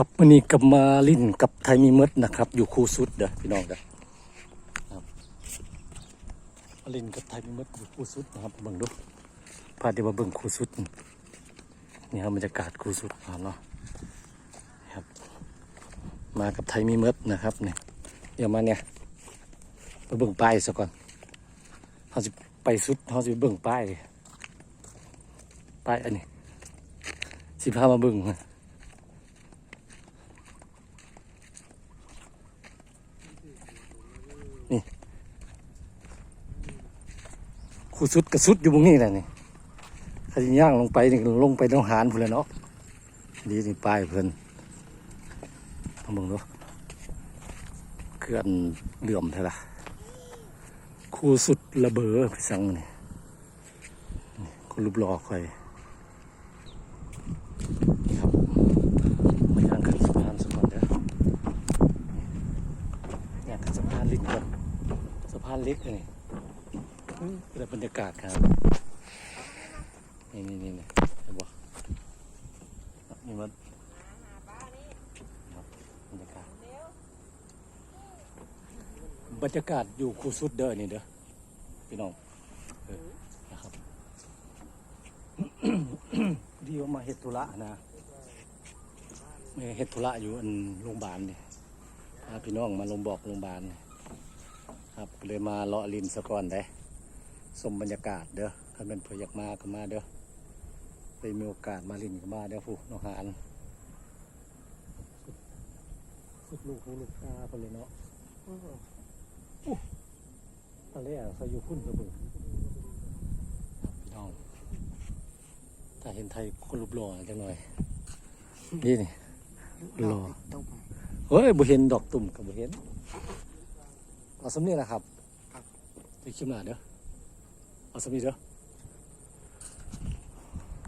ครับวันนี้กับมาลิ้นกับไทยมีมดนะครับ อยู่คูสุดเด้อพี่น้องเด้อครับมาลิ้นกับไทยมีมดอยู่คูสุดนะครับเบิ่งดูพาเดี๋ยวมาเบิ่งคูสุดนี่ครับบรรยากาศคูสุดครับเนาะครับ มากับไทยมีมดนะครับเนี่ยเดี๋ยวมาเนี่ยไปเบิ่งป้ายซะก่อนเขาจะไปสุดเขาจะเบิ่งป้ายป้ายอันนี้สิพามาเบิ่ง นี่คู่สุดกับสุดอยู่ตรงนี้แหละนี่ขยิย่างลงไปนี่ลงไปต้องหารพุ่นแล้วเนาะดีนี่ป้ายเพิ่อนมาเบิ่งดูเคลื่อนเหลื่อมเท่าละคู่สุดระเบอไปสั่งนี่คนรูปหล่อคอยครับมาย่างขึ้นสะพานสักก่อนเด้อย่างขึ้นสะพานลิงก่อน พานเล็กเลยนี่แต่บรรยากาศครับ นี่นี่นี่นี่เห็นบ่นี่มันครับบรรยากาศ บรรยากาศอยู่คูสุดเด้อนี่เด้อ พี่น้องเออนะครับ ดีว่ามาเฮ็ดธุระนะเฮ็ดธุระอยู่อันโรงพยาบาลเนี่พาพี่น้องมาลงบอกโรงพยาบาลนี่ ครับก็เลยมาเลาะลินสะก่อนได้ชมบรรยากาศเด้อถ้าเป็นเพื่ออยากมาก็มาเด้อไปมีโอกาสมาลินก็มาเด้อผู้น้องหานสุดลูกหูลูกตาไปเลยเนาะอู้ตอนแรกเขาอยู่พุ่นกระเบิดพี่น้องถ้าเห็นไทยคนรูปหล่อจังหน่อยนี่นี่รอต้มเฮ้ยบ่เห็นดอกตุ่มกับบ่เห็น เอาสำเนียงนะครับครับไปคิมหน้าเด้อเอาสำเนียงเด้อ